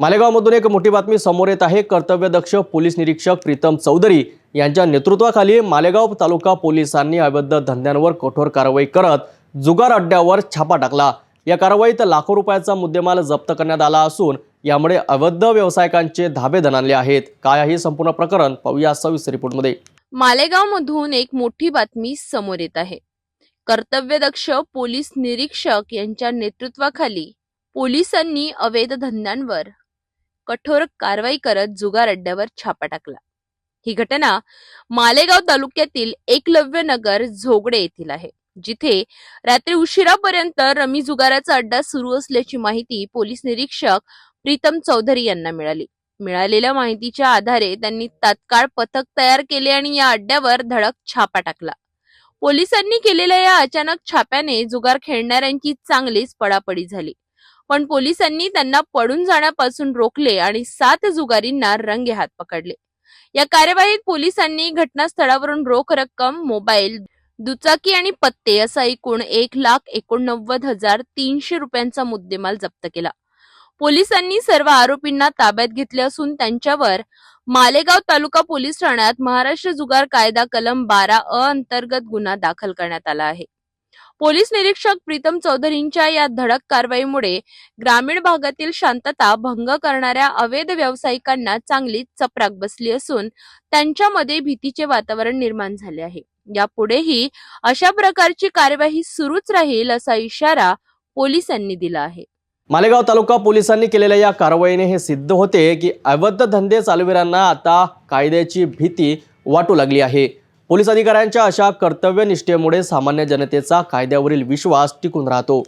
मालेगावमधून एक मोठी बातमी समोर येत आहे. कर्तव्यदक्ष पोलीस निरीक्षक प्रीतम चौधरी यांच्या नेतृत्वाखाली मालेगाव तालुका पोलिसांनी अवैध धंद्यांवर कठोर कारवाई करत जुगार अड्ड्यावर छापा टाकला. या कारवाईत लाखो रुपयाचा मुद्देमाल जप्त करण्यात आला असून यामुळे अवैध व्यावसायिकांचे धाबे धनानले आहेत. काय आहे हे संपूर्ण प्रकरण पाहूया सविस्तर रिपोर्टमध्ये. मालेगावमधून एक मोठी बातमी समोर येत आहे. कर्तव्यदक्ष पोलीस निरीक्षक यांच्या नेतृत्वाखाली पोलिसांनी अवैध धंद्यांवर कठोर कारवाई करत जुगार अड्ड्यावर छापा टाकला. ही घटना मालेगाव तालुक्यातील एकलव्य नगर झोगडे येथील आहे जिथे रात्री उशिरापर्यंत रमी जुगाराचा अड्डा सुरू असल्याची माहिती पोलीस निरीक्षक प्रीतम चौधरी यांना मिळाली. मिळालेल्या माहितीच्या आधारे त्यांनी तात्काळ पथक तयार केले आणि या अड्ड्यावर धडक छापा टाकला. पोलिसांनी केलेल्या या अचानक छाप्याने जुगार खेळणाऱ्यांची चांगलीच पडापडी झाली. पण पोलिसांनी त्यांना पडून जाण्यापासून रोखले आणि सात जुगारींना रंगे हात पकडले. या कार्यवाहीत पोलिसांनी घटनास्थळावरून रोख रक्कम मोबाईल दुचाकी आणि पत्ते असा एकूण एक लाख एकोणनव्वद हजार तीनशे रुपयांचा मुद्देमाल जप्त केला. पोलिसांनी सर्व आरोपींना ताब्यात घेतले असून त्यांच्यावर मालेगाव तालुका पोलीस ठाण्यात महाराष्ट्र जुगार कायदा कलम बारा अ अंतर्गत गुन्हा दाखल करण्यात आला आहे. पोलीस निरीक्षक प्रीतम चौधरींच्या या धडक कारवाईमुळे ग्रामीण भागातील शांतता भंग करणाऱ्या अवैध व्यावसायिकांना चांगलीच चपराक बसली असून त्यांच्यामध्ये भीतीचे वातावरण निर्माण झाले आहे. यापुढेही अशा प्रकारची कारवाई सुरूच राहील असा इशारा पोलिसांनी दिला आहे. मालेगाव तालुका पोलिसांनी केलेल्या या कारवाईने हे सिद्ध होते की अवैध धंदे चालविणाऱ्यांना आता कायद्याची भीती वाटू लागली आहे. पोलीस अधिकाऱ्यांच्या अशा कर्तव्यनिष्ठेमुळे सामान्य जनतेचा कायद्यावरील विश्वास टिकून राहतो.